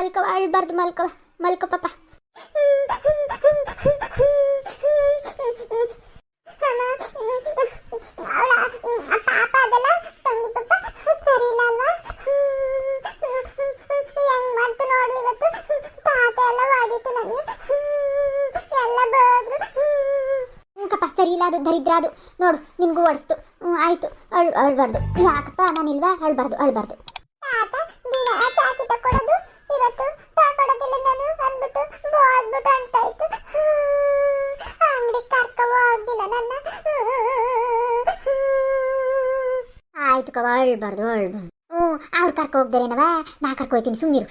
ಮಲ್ಕವ ಅಳ್ಬಾರ್ದು ಮಲ್ಕವ ಮಲ್ಕೋ ಪಾಪ. ಅದು ದರಿದ್ರ ಅದು. ನೋಡು, ನಿನ್ಗೂ ಓಡಿಸ್ತು. ಆಯ್ತು. ಅಳ್, ಅಳ್ಬಾರ್ದು. ಯಾಕಪ್ಪ, ನಾನಿಲ್ವಾ? ಅಳ್ಬಾರ್ದು ಅಳ್ಬಾರ್ದು. ಇವತ್ತು ತಕೊಡೋದಿಲ್ಲ ನಾನು ಅಂದ್ಬಿಟ್ಟು ಬೋದ್ಬಿಟ್ಟು ಅಂಟಾಯ್ತು. ಅಂಗಡಿ ಕರ್ಕವ ಹೋಗಿಲ್ಲ ನನ್ನ. ಆಯ್ತು ಕವ ಅಳ್ಬಾರ್ದು ಅಳ್ಬಾರ್ದು. ಅವ್ರು ಕರ್ಕೊ ಹೋಗ್ದಾರೇನವ? ನಾ ಕರ್ಕೊ ಹೋಗ್ತೀನಿ ಸುಮ್ಮನಿರು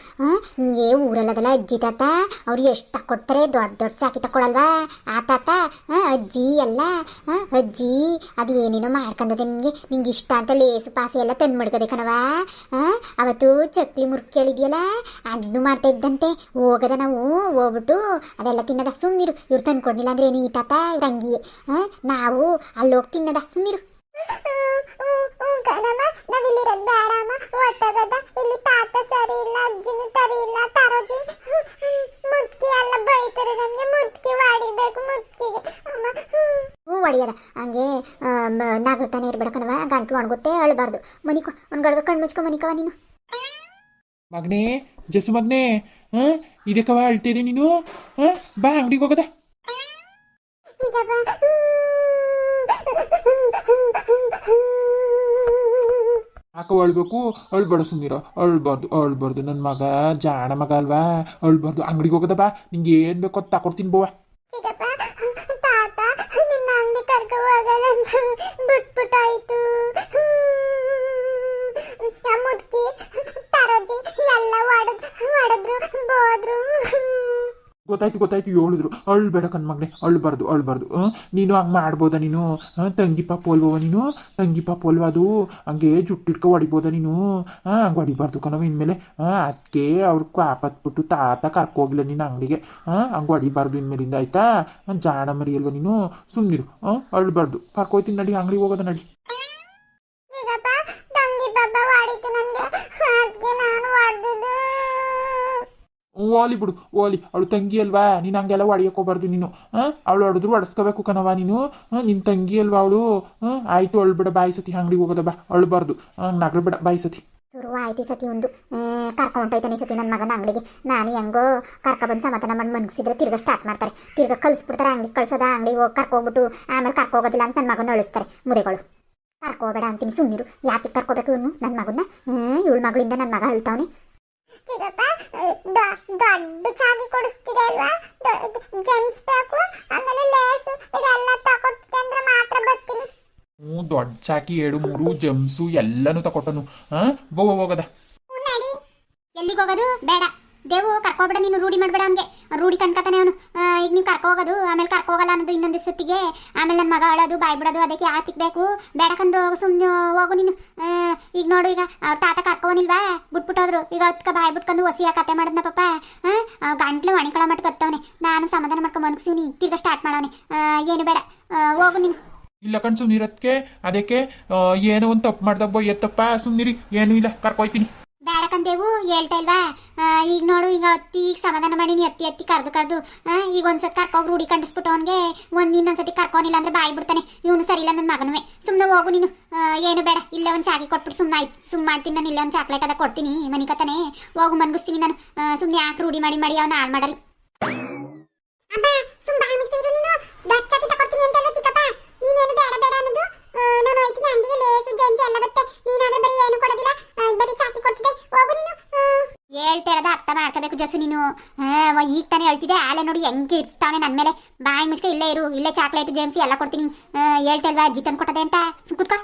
ಏ ಊರಲ್ಲದಲ್ಲ ಅಜ್ಜಿ, ತಾತ, ಅವ್ರು ಎಷ್ಟು ತಕ್ಕೊಡ್ತಾರೆ, ದೊಡ್ಡ ದೊಡ್ಡ ಚಾಕಿ ತಕ್ಕೊಳಲ್ವಾ? ಆ, ತಾತ ಅಜ್ಜಿ ಎಲ್ಲ ಅಜ್ಜಿ, ಅದು ಏನೇನೋ ಮಾಡ್ಕೊಂಡದೆ ನಿಮಗೆ ನಿಂಗೆ ಇಷ್ಟ ಅಂತ ಲೇಸು ಪಾಸು ಎಲ್ಲ ತಂದು ಮಡ್ಕದೆ ಕಣವ ಅವತ್ತು ಚಕ್ಲಿ ಮುರ್ಕಿ ಹೇಳಿದ್ಯಲ್ಲ ಅದನ್ನು ಮಾಡ್ತಾ ಇದ್ದಂತೆ. ಹೋಗದ ನಾವು, ಹೋಗ್ಬಿಟ್ಟು ಅದೆಲ್ಲ ತಿನ್ನದ. ಸುಮ್ಮನಿರು ಇವ್ರು ತಂದು ಕೊಡ್ಲಿಲ್ಲ ಅಂದ್ರೆ ಏನು ಈ ತಾತ, ಇವ್ರ ಹಂಗಿಯೇ ನಾವು ಅಲ್ಲಿ ಹೋಗಿ ತಿನ್ನದ ಹೊಡಿಯದ ಹಂಗೆ ನಾಗತಾನೆ ಒಣಗುತ್ತೆ ಅಳ್ಬಾರ್ದು. ಮನಿಕೋ ಒಂದು ಗಡ್ಗ ಕಣ್ಣು ಮುಚ್ಕೊ ಮನಿಕವ ನೀನು. ಮಗನೇ ಜಸು ಮಗನೇ ಹಾಂ? ಇದಕ್ಕವ ಅಳ್ತಿದೆ ನೀನು? ಹಾಂ? ಬಾ ಅಂಗಡಿಗೆ ಹೋಗದ. ಯಾಕೆ ಅಳ್ಬೇಕು? ಅಳ್ಬೇಡ ಸುಮ್ಮೀರ ಅಳ್ಬಾರ್ದು ಅಳ್ಬಾರ್ದು. ನನ್ನ ಮಗ, ಜಾಣ ಮಗ ಅಲ್ವಾ? ಅಳ್ಬಾರ್ದು. ಅಂಗಡಿಗೆ ಹೋಗದ ಬಾ ನಿಂಗೆ ಏನು ಬೇಕೋ ಅದು ತಕೊಡ್ತೀನಿ ಬೋವ ಚಿಕ್ಕಪ್ಪ ತಾತ, ನಿನ್ನ ಅಂಗಡಿ ಕರ್ಕ ಹೋಗಲ್ಲ ಅಂತ ಬಿಟ್ಬಿಟ್ಟಾಯ್ತು. ಆ ಮುದ್ಕಿ, ತರೋಜಿ, ಎಲ್ಲ ಹೊಡೆದ್ ಹೊಡೆದ್ರು ಬೋದ್ರು. ಗೊತ್ತಾಯ್ತು ಗೊತ್ತಾಯ್ತು ಹೇಳಿದ್ರು ಅಳ್ಬೇಡ ಕಣ್ ಮಗನೇ ಅಳ್ಬಾರ್ದು ಅಳ್ಬಾರ್ದು ನೀನು ಹಂಗೆ ಮಾಡ್ಬೋದ ನೀನು? ತಂಗಿ ಪಾಪ ನೀನು? ತಂಗಿ ಪಾಪ ಅದು? ಹಂಗೆ ಜುಟ್ಟಿಟ್ಕೊ ಹೊಡಿಬೋದ ನೀನು? ಹಾಂ? ಹಂಗೆ ಹೊಡಿಬಾರ್ದು ಕಣವ ಇನ್ಮೇಲೆ. ಅದಕ್ಕೆ ಅವ್ರ ಕಾಪತ್ಬಿಟ್ಟು ತಾತ ಕರ್ಕೋಗಿಲ್ಲ ನೀನು ಅಂಗಡಿಗೆ. ಹಾಂ? ಹಂಗೆ ಹೊಡಿಬಾರ್ದು ಇನ್ಮೇಲಿಂದ, ಆಯ್ತಾ? ಜಾಣ ಮರಿ ಅಲ್ವಾ ನೀನು ಸುಮ್ಮನಿರು ಅಳ್ಬಾರ್ದು ಕರ್ಕೋಯ್ತೀನಿ ನಡಿ, ಅಂಗಡಿಗೆ ಹೋಗೋದ ನಡಿ. ಓಲಿ ಬಿಡು. ಓಲಿ ಅವಳು ತಂಗಿ ಅಲ್ವಾ? ನೀನು ಹಂಗೆಲ್ಲ ಹೊಡಿಯೋಕೋಬಾರ್ದು ನೀನು. ಹಾಂ? ಅವಳು ಹೊಡೆದ್ರು ಹೊಡೆಸ್ಕೋಬೇಕು ಕಣವ ನೀನು. ನಿನ್ನ ತಂಗಿ ಅಲ್ವಾ ಅವಳು? ಹಾಂ? ಆಯಿತು ಬಿಡ. ಬಾಯಿ ಸತಿ ಅಂಗಡಿಗೆ ಹೋಗೋದ ಬಾ. ಅಳ್ಬಾರ್ದು ಹಾಂ ಬಿಡ. ಬಾಯಿ ಸತಿ. ಶುರು ಆಯ್ತು ಸತಿ ಒಂದು. ಕರ್ಕೊಂಡೋಯ್ತಾನೆ ಸತಿ ನನ್ನ ಮಗನ ಅಂಗಡಿಗೆ. ನಾನು ಹೆಂಗೋ ಕರ್ಕ ಬಂದು ಸಮಾಧಾನ ಮಾಡಿ ಮನ್ಗಿಸಿದ್ರೆ ತಿರ್ಗ ಸ್ಟಾರ್ಟ್ ಮಾಡ್ತಾರೆ. ತಿರ್ಗ ಕಳಿಸ್ಬಿಡ್ತಾರೆ ಅಂಗಡಿ ಕಳ್ಸೋದ ಅಂಗಡಿಗೆ ಹೋಗಿ ಕರ್ಕೋಗ್ಬಿಟ್ಟು ಆಮೇಲೆ ಕರ್ಕೋಗೋದಿಲ್ಲ ಅಂತ ನನ್ನ ಮಗನ ಅಳಿಸ್ತಾರೆ ಮುರೆಗಳು. ಕರ್ಕೋಬೇಡ ಅಂತೀನಿ. ಸುಮ್ಮನಿರು ಯಾಕೆ ಕರ್ಕೋಬೇಕು ಇವನು? ನನ್ನ ಮಗನ ಇವಳ ಮಗಳಿಂದ ನನ್ನ ಮಗ ಹೇಳ್ತಾವನೆ ದೊಡ್ಡ ಚಾಗಿ ಕೊಡಿಸ್ತಿದೆ ಅಲ್ವಾ? ಜೆಮ್ಸ್ ಬೇಕು ಆಮೇಲೆ ಲೇಸು ಇದೆಲ್ಲ ತಗೊಟ್ಟಿದ್ರೆ ಮಾತ್ರ ಬರ್ತೀನಿ. ಹ್ಞೂ ದೊಡ್ಡ ಚಾಕಿ ಎರಡು ಮೂರು ಜಮ್ಸು ಎಲ್ಲನೂ ತಕೊಟ್ಟನು ಹಾಂ? ಹೋಗ ಹೋಗದ. ಎಲ್ಲಿಗೆ ಹೋಗೋದು? ಬೇಡ. ದೇವು ಕರ್ಕೊಬೇಡ ನೀನು ರೂಢಿ ಮಾಡಬೇಡ ಹಂಗೆ ರೂಢಿ ಕಣ್ಕತಾನೆ ಅವನು. ಈಗ ನೀವು ಕರ್ಕೊ ಹೋಗೋದು ಆಮೇಲೆ ಕರ್ಕೊ ಹೋಗಲ್ಲ ಅನ್ನೋದು ಇನ್ನೊಂದು ಸತ್ತಿಗೆ ಆಮೇಲೆ ನನ್ನ ಮಗ ಅಳೋದು ಬಾಯ್ ಬಿಡೋದು ಅದಕ್ಕೆ ಯಾ ತಿಕ್ಬೇಕು ಬೇಡಕಂದ್ರೆ ಸುಮ್ಮನೆ ಹೋಗು ನೀನು. ಈಗ ನೋಡು, ಈಗ ಅವ್ರ ತಾತ ಕರ್ಕೋನಿಲ್ವಾ ಬಿಟ್ಬಿಟ್ಟೋದ್ರು. ಈಗ ಅದಕ್ಕೆ ಬಾಯ್ ಬಿಟ್ಕೊಂಡು ಹೊಸಿಯ ಕತೆ ಮಾಡಿದ್ನ ಪಾಪ. ಗಂಟ್ಲು ಒಣಿಕೊಳ ಮಟ್ಟ ಕತ್ತವನೆ ನಾನು ಸಮಾಧಾನ ಮಾಡ್ಕೊಂಡು ಮನ್ಗಿಸಿವ್ನಿ ತಿರ್ಗ ಸ್ಟಾರ್ಟ್ ಮಾಡವನೆ ಏನು ಬೇಡ. ಹೋಗು ನೀನು. ಇಲ್ಲ ಕಣ್ ಸುಮ್ಮನಿರತ್ಕೆ ಅದಕ್ಕೆ ಏನೋ ಒಂದು ತಪ್ಪು ಮಾಡ್ದಬ್ಬ ಎತ್ತಪ್ಪ ಸುಮ್ಮನಿರಿ ಏನೂ ಇಲ್ಲ. ಕರ್ಕೊಯ್ತೀನಿ. ಬೇಡಕಂದೇವು ಹೇಳ್ತಾ ಇಲ್ವಾ? ಈಗ ನೋಡು, ಈಗ ಅತ್ತಿ, ಈಗ ಸಮಾಧಾನ ಮಾಡೀನಿ ಅತ್ತಿ ಅತ್ತಿ ಕರ್ದು ಕರ್ದು. ಈಗ ಒಂದ್ಸತಿ ಕರ್ಕೋಗಿ ರೂಢಿ ಕಂಡಿಸ್ಬಿಟ್ಟು ಅವನಿಗೆ ಒಂದು ಇನ್ನೊಂದ್ಸತಿ ಕರ್ಕೋನಿಲ್ಲ ಅಂದ್ರೆ ಬಾಯಿ ಬಿಡ್ತಾನೆ. ಇವನು ಸರಿ ನನ್ನ ಮಗನುವೇ. ಸುಮ್ಮನೆ ಹೋಗು ನೀನು. ಏನು ಬೇಡ, ಇಲ್ಲ ಒಂದು ಚಾಕಿ ಕೊಟ್ಬಿಟ್ಟು ಸುಮ್ಮನೆ ಆಯ್ತು. ಸುಮ್ಮನೆ ಮಾಡ್ತೀನಿ ನಾನು, ಇಲ್ಲ ಒಂದು ಚಾಕ್ಲೇಟ್ ಅದ ಕೊಡ್ತೀನಿ, ಮನಿ ಕತಾನೆ ಹೋಗು, ಮನ್ಗಿಸ್ತೀನಿ ನಾನು. ಸುಮ್ಮನೆ ಯಾಕೆ ರೂಢಿ ಮಾಡಿ ಮಾಡಿ ಅವನ ಹಾಳು ಮಾಡಲಿ ಹೇಳ್ತಾ ಇರೋದ ಅರ್ಥ ಮಾಡ್ಕೋಬೇಕು ಜಸು ನೀನು. ಈಗ ತಾನೇ ಹೇಳ್ತಿದ್ದೆ ಆಳೆ ನೋಡಿ ಹೆಂಗೆ ಇರ್ಸ್ತಾವನೆ ನನ್ನ ಮೇಲೆ. ಬಾಯಿ ಮುಚ್ಕ ಇಲ್ಲೇ ಇರು ಇಲ್ಲೇ ಚಾಕ್ಲೇಟ್ ಜೇಮ್ಸ್ ಎಲ್ಲ ಕೊಡ್ತೀನಿ. ಹೇಳ್ತಲ್ವಾ ಹೇಳ್ತಾ ಇಲ್ವಾ ಅಜ್ಜಿ ತಂದು ಕೊಟ್ಟದೆ ಅಂತ? ಸುಕ್ಕುತ್ಕೋ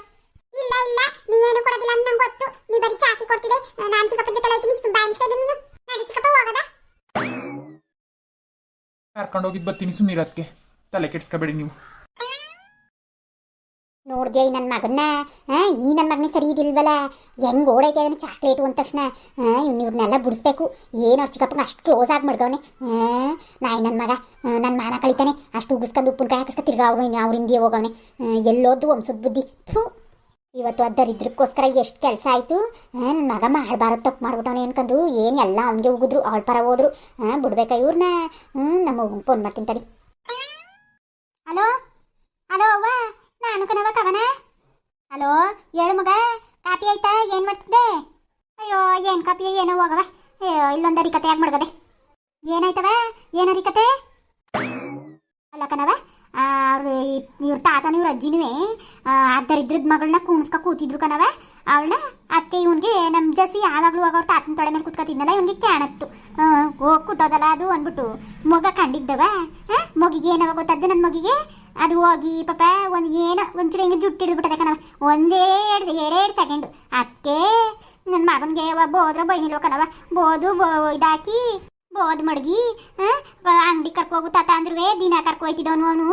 ಇಲ್ಲ ಇಲ್ಲ ನೀ ಏನು ಕೊಡೋದಿಲ್ಲ ಅಂತ ನಂಗೆ ಗೊತ್ತು. ನೀ ಬರೀ ಚಾಕಿ ಕೊಡ್ತಿದ್ದೆ ನಾನು ಚಿಕ್ಕಪ್ಪ ಜೊತೆ ಹೇಳ್ತೀನಿ ಸುಮ್ ಬಾಯಿ ಮುಚ್ಚಿದ್ರು ನೀನು. ನಡಿ ಚಿಕ್ಕಪ್ಪ ಹೋಗದ? ಕರ್ಕೊಂಡು ಹೋಗಿದ್ದು ಬರ್ತೀನಿ ಸುಮ್ಮನಿರತ್ಕೆ ತಲೆ ಕೆಡ್ಸ್ಕೊಬೇಡಿ ನೀವು. ನೋಡ್ದೆ ಈ ನನ್ನ ಮಗನ್ನ ಈ ನನ್ನ ಮಗನೇ ಸರಿ ಇದಿಲ್ವಲ್ಲ ಹೆಂಗ್ ಓಡೈತೆ ಅದನ್ನ ಚಾಕ್ಲೇಟು ಅಂದ ತಕ್ಷಣ. ಇವ್ನ ಇವ್ರನ್ನೆಲ್ಲ ಬಿಡಿಸ್ಬೇಕು. ಏನು ಅವ್ರ ಚಿಕ್ಕಪ್ಪಂಗೆ ಅಷ್ಟು ಕ್ಲೋಸ್ ಆಗಿ ಮಡ್ಗವನೆ. ನಾಯಿ ನನ್ನ ಮಗ. ನನ್ನ ಮಾನ ಕಳಿತಾನೆ. ಅಷ್ಟು ಉಗಿಸ್ಕೊಂಡು ಉಪ್ಪಿನಕಾಯಿ ಹಾಕಿಸ್ಕೊಂಡು ತಿರ್ಗಾ ಅವ್ರು ಅವ್ರ ಹಿಂದಿಯೇ ಹೋಗವನೆ. ಎಲ್ಲೋದು ವಂಶದ ಬುದ್ಧಿ. ಥೂ. ಇವತ್ತು ಅದರಿದ್ರಕ್ಕೋಸ್ಕರ ಎಷ್ಟು ಕೆಲಸ ಆಯಿತು? ನನ್ನ ಮಗ ಮಾಡಬಾರದು ತಪ್ಪು ಮಾಡ್ಬಿಟ್ಟವನು ಏನ್ಕಂದು ಏನು ಎಲ್ಲ ಅವನಿಗೆ ಉಗಿದ್ರು, ಅವಳ ಪರ ಹೋದ್ರು. ಬಿಡ್ಬೇಕಾ ಇವ್ರನ್ನ ಹ್ಞೂ ನಮ್ಮ ಫೋನ್ ಮಾಡ್ತೀನಿ ತಡಿ. ಹಲೋ ಅವ್ವ ನಾನು ಕಣವ ಕವನ ಹಲೋ ಹೇಳು ಮಗ ಕಾಪಿ ಆಯ್ತಾ? ಏನು ಮಾಡ್ತಿದ್ದೆ? ಅಯ್ಯೋ, ಏನು ಕಾಪಿ ಏನೋ ಹೋಗವ. ಅಯ್ಯೋ, ಇಲ್ಲೊಂದು ಅರಿಕತೆ ಯಾಕೆ ಮಾಡ್ಗದೆ? ಏನಾಯ್ತವ? ಏನರಿಕತೆ ಅಲ್ಲ ಕಣವ ಇವ್ರ ತಾತನ ಇವ್ರ ಅಜ್ಜಿನೂ ಅದ್ದರಿದ್ರದ್ ಮಗಳನ್ನ ಕೂಣಿಸ್ಕೊ ಕೂತಿದ್ರು ಕಣವ ಅವಳನ್ನ ಅತ್ತೆ ಇವನ್ಗೆ ನಮ್ಮ ಜಸ್ವಿ ಯಾವಾಗಲೂ ಹೋಗ ಅವ್ರ ತಾತನ ತೊಡೆ ಮೇಲೆ ಕೂತ್ಕೊತಿದ್ನಲ್ಲ ಇವನಿಗೆ ಕ್ಯಾಣತ್ತು. ಹೋಗಿ ಕೂತೋದಲ್ಲ ಅದು ಅಂದ್ಬಿಟ್ಟು ಮಗ ಕಂಡಿದ್ದವ ಆ, ಮಗಿಗೆ ಏನವ ಗೊತ್ತದ್ದು ನನ್ನ ಮಗಿಗೆ? ಅದು ಹೋಗಿ ಪಾಪ ಒಂದು ಏನೋ ಒಂಚೂರು ಹಿಂಗೆ ಜುಟ್ಟು ಹಿಡಿದ್ಬಿಟ್ಟದೆ ಕಣವ ಒಂದೇ ಎರಡು ಎರಡು ಸೆಕೆಂಡು. ಅದಕ್ಕೆ ನನ್ನ ಮಗನಿಗೆ ಬೋದ್ರ ಬೈನಿಲ್ವ ಕಣವ ಬೋದು ಬೋ ಇದಾಕಿ. ಬೋದ್ ಮಡ್ಗಿ ಅಂಗಡಿ ಕರ್ಕೋಗು ತಾತ ಅಂದ್ರುವೆ, ದಿನ ಕರ್ಕೊ ಹೋಯ್ತಿದ್ದವನು ಅವನು.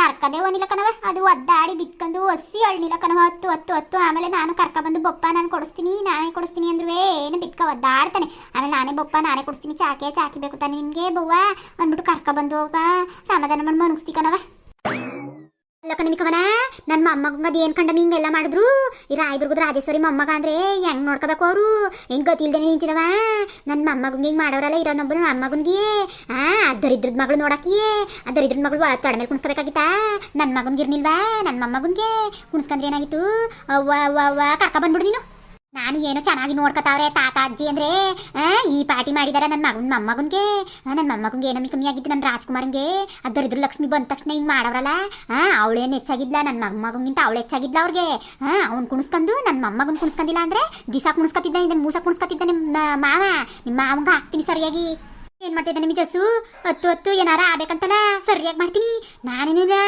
ಕರ್ಕದೆ ಒನಿಲ್ಲ ಕಣವ ಅದು ಒದ್ದಾಡಿ ಬಿತ್ಕೊಂಡು ಒಸಿ ಅಳ್ನಿಲ್ಲ ಕಣವ ಹತ್ತು ಹತ್ತು ಹತ್ತು, ಆಮೇಲೆ ನಾನು ಕರ್ಕ ಬಂದು ಬೊಪ್ಪ ನಾನು ಕೊಡಿಸ್ತೀನಿ, ನಾನೇ ಕೊಡಿಸ್ತೀನಿ ಅಂದ್ರುವೆ, ಏನು ಬಿತ್ಕ ಒದ್ದಾಡ್ತಾನೆ. ಆಮೇಲೆ ನಾನೇ ಬೊಪ್ಪ, ನಾನೇ ಕೊಡಿಸ್ತೀನಿ, ಚಾಕೆ ಚಾಕಿ ಬೇಕು ತಾನೆ ನಿನಗೆ ಬವ್ವ, ಅಂದ್ಬಿಟ್ಟು ಕರ್ಕ ಬಂದು ಹೋಗ ಸಮಾಧಾನ ಮಾಡಿ ಮನಗಿಸ್ತಿ ಕಣವ ಅಲ್ಲ ನನ್ನ ಮೊಮ್ಮಗಂಗ ಅದು ಏನು ಕಂಡ ಹಿಂಗೆಲ್ಲ ಮಾಡಿದ್ರು? ಈ ರಾಯದುರ್ಗದ ರಾಜೇಶ್ವರಿ ಮೊಮ್ಮಗ ಅಂದ್ರೆ ಹೆಂಗ್ ನೋಡ್ಕೋಬೇಕು ಅವರು? ಹೆಂಗ್ ಗೊತ್ತಿಲ್ದೇನೆ ನಿಂತಿದವ? ನನ್ನ ಮೊಮ್ಮಗಂಗೆ ಹಿಂಗೆ ಮಾಡೋರಲ್ಲ ಇರೋ ನಮ್ಮ ಮೊಮ್ಮಗನ್ಗೆ ಆ ದರಿದ್ರದ ಮಗಳು ನೋಡಕ್ಕಿಯೇ ಆ ದರಿದ್ರದ ಮಗಳು ತಡ ಮೇಲೆ ಕುಣಿಸ್ಕೋಬೇಕಾಗಿತ್ತ? ನನ್ನ ಮಗನ್ಗೆ ಇರ್ನಿಲ್ವಾ? ನನ್ನ ಮೊಮ್ಮಗನ್ಗೆ ಕುಣಿಸ್ಕಂದ್ರೆ ಏನಾಗಿತ್ತು? ಅವ್ವ ಅವ್ವ, ಕರ್ಕ ಬಂದ್ಬಿಡು ನೀನು. ನಾನು ಏನೋ ಚೆನ್ನಾಗಿ ನೋಡ್ಕೊತಾವ್ರೆ, ತಾತ, ಅಜ್ಜಿ ಅಂದ್ರೆ ಈ ಪಾರ್ಟಿ ಮಾಡಿದಾರೆ ನನ್ನ ಮಗನ್, ಮೊಮ್ಮಗನ್ಗೆ. ನನ್ನ ಮೊಮ್ಮಗನ್ಗೆ ಏನೋ ಕಮ್ಮಿ ಆಗಿದ್ದು ನನ್ನ ರಾಜ್ಕುಮಾರ್ಗೆ ಅದರಿದ್ರ ಲಕ್ಷ್ಮಿ ಬಂದ ತಕ್ಷಣ ಹಿಂಗೆ ಮಾಡವ್ರಲ್ಲ? ಅವಳೇನು ಹೆಚ್ಚಾಗಿದ್ಲ ನನ್ನ ಮೊಮ್ಮಗಂಗಿಂತ ಅವಳು ಹೆಚ್ಚಾಗಿದ್ಲ ಅವ್ರಿಗೆ. ಅವ್ನು ಕುಣಿಸ್ಕೊಂಡು ನನ್ನ ಮೊಮ್ಮಗನ್ ಕುಣಿಸ್ಕೊಂಡಿಲ್ಲ ಅಂದ್ರೆ ದಿಸ ಕುಣಿಸ್ಕೊತಿದ್ದ ಇದನ್ನ ಮೂಸ ಕುಣಿಸ್ಕೊತಿದ್ದ ನಿಮ್ಮ ಮಾವ. ನಿಮ್ಮ ಮಾವಂಗ ಹಾಕ್ತೀನಿ ಸರಿಯಾಗಿ. ಏನ್ ಮಾಡ್ತಿದ್ದ ನಿಮಗೆ ಜಸ್ಸು? ಹತ್ತು ಹತ್ತು, ಏನಾರ ಆಗ್ಬೇಕಂತಲ್ಲ? ಸರಿಯಾಗಿ ಮಾಡ್ತೀನಿ. ನಾನೇನಿಲ್ಲ.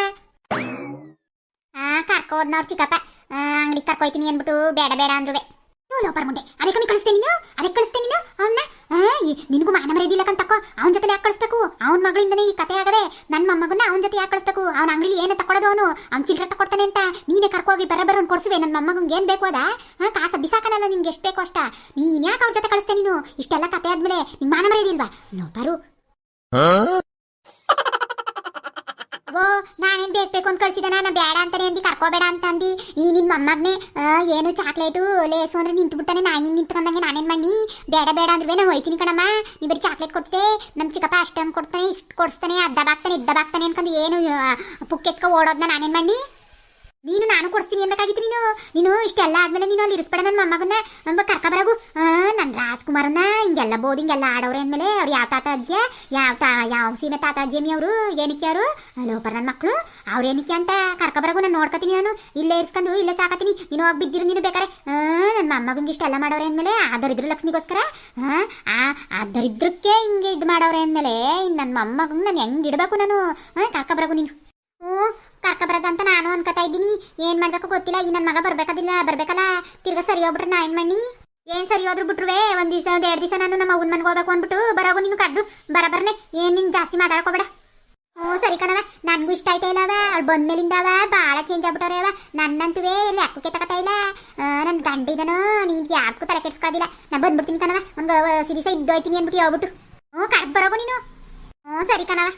ಕರ್ಕೋದ್ನವ್ರು ಚಿಕ್ಕಪ್ಪ. ಅಂಗಡಿ ಕರ್ಕೊಯ್ತೀನಿ ಅಂದ್ಬಿಟ್ಟು ಬೇಡ ಬೇಡ ಅಂದ್ರುವೆ. ಲೋಪರ್ ಮುಂಡೆ ಅದೇ ಕಮ್ಮಿ ಕಳಿಸ್ತೇನೆ ನೀನು? ಅದಕ್ಕೆ ಕಳಿಸ್ತೇನೆ ನೀನು? ಅವನ್ನ ನಿನಗೂ ಮಾನ ಮರ್ಯಾದಿಲ್ಲ ಕಂತಕ್ಕೋ ಅವನ ಜೊತೆ ಯಾಕೆ ಕಳಿಸ್ಬೇಕು? ಅವನ ಮಗಳಿಂದನೇ ಈ ಕತೆ ಆಗದೆ ನನ್ನ ಮೊಮ್ಮಗನ್ನ ಅವನ ಜೊತೆ ಯಾಕೆ ಕಳಿಸ್ಬೇಕು? ಅವನ ಅಂಗಡಿಲಿ ಏನು ತಕೊಳ್ಳೋದು ಅವನು? ಅವ್ನ ಚಿಲ್ಲರೆ ತಕೊಡ್ತಾನೆ ಅಂತ. ನೀನೇ ಕರ್ಕೋಗಿ ಬರ ಬರೋನ್ ಕೊಡ್ಸುವೆ ನನ್ನ ಮೊಮ್ಮಗಂಗೆ ಏನು ಬೇಕು ಅದ? ಕಾಸ ಬಿಸಾಕನಲ್ಲ ನಿನ್ಗೆ ಎಷ್ಟು ಬೇಕು ಅಷ್ಟ? ನೀನ್ ಯಾಕೆ ಅವ್ರ ಜೊತೆ ಕಳಿಸ್ತೇನೆ ನೀನು? ಇಷ್ಟೆಲ್ಲ ಕತೆ ಆದ್ಮೇಲೆ ನಿನ್ ಮಾನ ಮರ್ಯಾದಿಲ್ವಾ ಲೋಪರು ಓ ನಾನೇನ್ ಬೇಕು ಬೇಕು ಅಂತ ಕಳ್ಸಿದ ನಾನು ಬೇಡ ಅಂತಾನೆ ಅಂದಿ, ಕರ್ಕೋಬೇಡ ಅಂತ ಅಂದಿ. ಈ ನಿನ್ನ ಮೊಮ್ಮಗನೆ ಏನು ಚಾಕ್ಲೇಟು, ಲೇಸು ಅಂದ್ರೆ ನಿಂತು ಬಿಡ್ತಾನೆ ನಾ ಹಿಂಗೆ ನಿಂತ್ಕೊಂಡಂಗೆ ನಾನೇನ್ ಮಾಡಿ ಬೇಡ ಬೇಡ ಅಂದ್ರೆ ನಾನು ಹೋಯ್ತೀನಿ ಕಣಮ್ಮ. ನೀ ಚಾಕ್ಲೇಟ್ ಕೊಡ್ತೆ. ನಮ್ಮ ಚಿಕ್ಕಪ್ಪ ಅಷ್ಟೊಂದು ಕೊಡ್ತಾನೆ, ಇಷ್ಟು ಕೊಡಿಸ್ತಾನೆ, ಅರ್ಧ ಬಾಗ್ತಾನೆ, ಇದ್ದ ಬಾಗ್ತಾನೆ ಅನ್ಕೊಂಡು ಏನು ಪುಕ್ಕೆತ್ಕ ಓಡೋದ್ನ ನಾನೇನ್ ಮಾಡಿ ನೀನು ನಾನು ಕೊಡಿಸ್ತೀನಿ ಅನ್ಬೇಕಾಗಿತ್ತು ನೀನು. ನೀನು ಇಷ್ಟೆಲ್ಲ ಆದ್ಮೇಲೆ ನೀನು ಅಲ್ಲಿ ಇರಿಸ್ಬೇಡ ನನ್ನ ಮೊಮ್ಮಗನ್ನ, ನಮ್ಮ ಕರ್ಕ ಬರಗು ನನ್ನ ರಾಜ್ಕುಮಾರನ್ನ ಹಿಂಗೆಲ್ಲ ಬೋದು ಹಿಂಗೆಲ್ಲ ಆಡೋರು ಅಂದಮೇಲೆ ಅವ್ರು ಯಾವ ತಾತ ಅಜ್ಜಿ, ಯಾವ ತಾ, ಯಾವ ಸೀಮೆ ತಾತ ಅಜ್ಜಿಮಿ ಅವರು, ಏನಕ್ಕೆ ಅವರು ಲೋಪರ್ ನನ್ನ ಮಕ್ಕಳು ಅವ್ರು ಏನಕ್ಕೆ ಅಂತ ಕರ್ಕ ಬರಗು ನಾನು ನೋಡ್ಕೊತೀನಿ ನಾನು. ಇಲ್ಲೇ ಇರಿಸ್ಕೊಂಡು, ಇಲ್ಲೇ ಸಾಕತೀನಿ ನೀನು ಹೋಗಿ ಬಿದ್ದಿರು ನೀನು ಬೇಕಾರೆ. ನನ್ನ ಮೊಮ್ಮಗಂಗೆ ಇಷ್ಟೆಲ್ಲ ಮಾಡೋರೆ ಅಂದಮೇಲೆ ಆ ದರಿದ್ರ ಲಕ್ಷ್ಮಿಗೋಸ್ಕರ, ಆ ದರಿದ್ರಕ್ಕೆ ಹಿಂಗೆ ಇದು ಮಾಡೋರೆ ಅಂದಮೇಲೆ ನನ್ನ ಮೊಮ್ಮಗಂಗೆ ನಾನು ಹೆಂಗೆ ಇಡಬೇಕು ನಾನು? ಕರ್ಕ ಬರಗು ನೀನು. ಹ್ಞೂ ಬರೋದಂತ ನಾನು ಅನ್ಕೋತಾ ಇದ್ದೀನಿ. ಏನ್ ಮಾಡ್ಬೇಕು ಗೊತ್ತಿಲ್ಲ. ಈ ನನ್ನ ಮಗ ಬರ್ಬೇಕಾದಿಲ್ಲ. ಬರ್ಬೇಕಲ್ಲ? ತಿರ್ಗ ಸರಿ ಹೋಗ್ಬಿಟ್ರೆ ನಾ ಏನ್ ಮಾಡಿ ಏನ್ ಸರಿ ಹೋದ್ರು ಬಿಟ್ರುವೆ? ಒಂದ್ ದಿವಸ, ಒಂದ್ ಎರಡ್ ದಿವಸ ನಾನು ನಮ್ಮ ಅವ್ನ ಮನೆಗೆ ಹೋಗ್ಬೇಕು ಅಂದ್ಬಿಟ್ಟು ಬರೋಗು ನೀನು ಕಡ್ದು. ಬರಬರ್ನೆ ಏನ್ ನಿನ್ ಜಾಸ್ತಿ ಮಾತಾಡ್ಕೋಬೇಡ ಹ್ಞೂ ಸರಿ ಕಣವ ನನಗೂ ಇಷ್ಟ ಆಯ್ತಾ ಇಲ್ಲ ಅವ ಬಂದ ಮೇಲಿಂದವ ಭಾಳ ಚೇಂಜ್ ಆಗ್ಬಿಟ್ಟವ್ರೆ ಅವ ನನ್ನಂತುವೇ ಅಕ್ಕಕ್ಕೆ ತಗೋತಾ ಇಲ್ಲ. ನನ್ನ ಗಂಡ ಇದನೋ ನೀನು ಯಾಕೂ ತಲೆ ಕೆಡ್ಸ್ಕೊಳ್ಳೋದಿಲ್ಲ ನಾ ಬಂದ್ಬಿಡ್ತೀನಿ ಕಣವ ಒಂದು ಸಿರಿಸ ಇದ್ದೋಯ್ತೀನಿ ಅಂದ್ಬಿಟ್ಟು ಹೋಗ್ಬಿಟ್ಟು. ಹ್ಞೂ ಕರ್ದು ಬರೋಗು ನೀನು. ಹ್ಞೂ ಸರಿ ಕಣವ